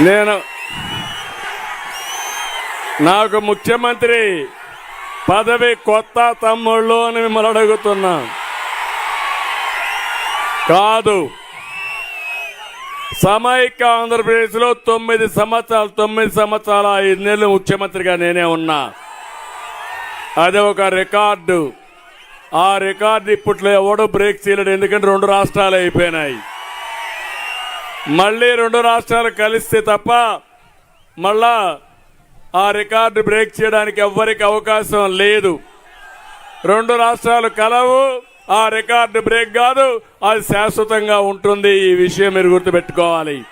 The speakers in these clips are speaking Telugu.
నేను నాకు ముఖ్యమంత్రి పదవి కొత్త తమ్ముళ్ళు అని మిమ్మల్ని అడుగుతున్నా. కాదు. సమైక్య ఆంధ్రప్రదేశ్లో తొమ్మిది సంవత్సరాలు తొమ్మిది సంవత్సరాల ఐదు నెలలు ముఖ్యమంత్రిగా నేనే ఉన్నా. అది ఒక రికార్డు. ఆ రికార్డు ఇప్పట్లో ఎవడో బ్రేక్ చేయలేడు ఎందుకంటే రెండు రాష్ట్రాలు అయిపోయినాయి. మళ్ళీ రెండు రాష్ట్రాలు కలిస్తే తప్ప మళ్ళా ఆ రికార్డు బ్రేక్ చేయడానికి ఎవ్వరికి అవకాశం లేదు. రెండు రాష్ట్రాలు కలవు ఆ రికార్డు బ్రేక్ కాదు అది శాశ్వతంగా ఉంటుంది. ఈ విషయం మీరు గుర్తుపెట్టుకోవాలి.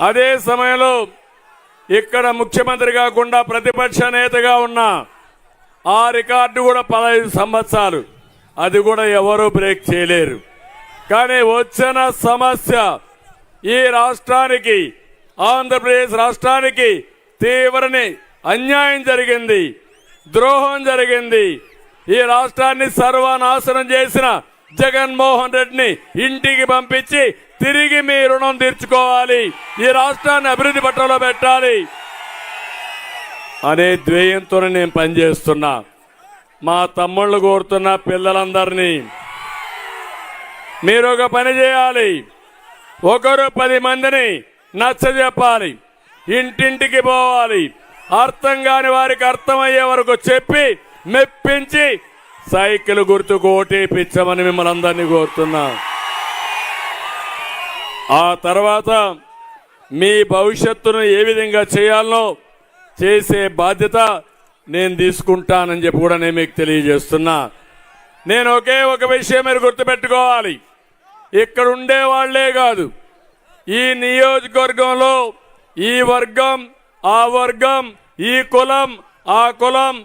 అదే సమయంలో ఇక్కడ ముఖ్యమంత్రి కాకుండా ప్రతిపక్ష నేతగా ఉన్న ఆ రికార్డు కూడా పదహైదు సంవత్సరాలు. అది కూడా ఎవరూ బ్రేక్ చేయలేరు. కానీ వచ్చిన సమస్య ఈ రాష్ట్రానికి ఆంధ్రప్రదేశ్ రాష్ట్రానికి తీవ్రని అన్యాయం జరిగింది ద్రోహం జరిగింది. ఈ రాష్ట్రాన్ని సర్వనాశనం చేసిన జగన్మోహన్ రెడ్డిని ఇంటికి పంపించి తిరిగి మీ రుణం తీర్చుకోవాలి. ఈ రాష్ట్రాన్ని అభివృద్ధి పట్టంలో పెట్టాలి. అనే ధ్యేయంతో నేను పనిచేస్తున్నా. మా తమ్ముళ్ళు కోరుతున్న పిల్లలందరినీ. మీరు ఒక పని చేయాలి. ఒకరు పది మందిని నచ్చ చెప్పాలి. ఇంటింటికి పోవాలి. అర్థం కాని వారికి అర్థమయ్యే వరకు చెప్పి మెప్పించి సైకిల్ గుర్తుకు ఓటేపించమని మిమ్మల్ని అందరినీ కోరుతున్నా. ఆ తర్వాత మీ భవిష్యత్తును ఏ విధంగా చేయాలనో చేసే బాధ్యత నేను తీసుకుంటానని చెప్పి కూడా నేను మీకు తెలియజేస్తున్నా. నేను ఒకే ఒక విషయం మీరు గుర్తుపెట్టుకోవాలి. ఇక్కడ ఉండేవాళ్ళే కాదు. ఈ నియోజకవర్గంలో ఈ వర్గం ఆ వర్గం ఈ కులం ఆ కులం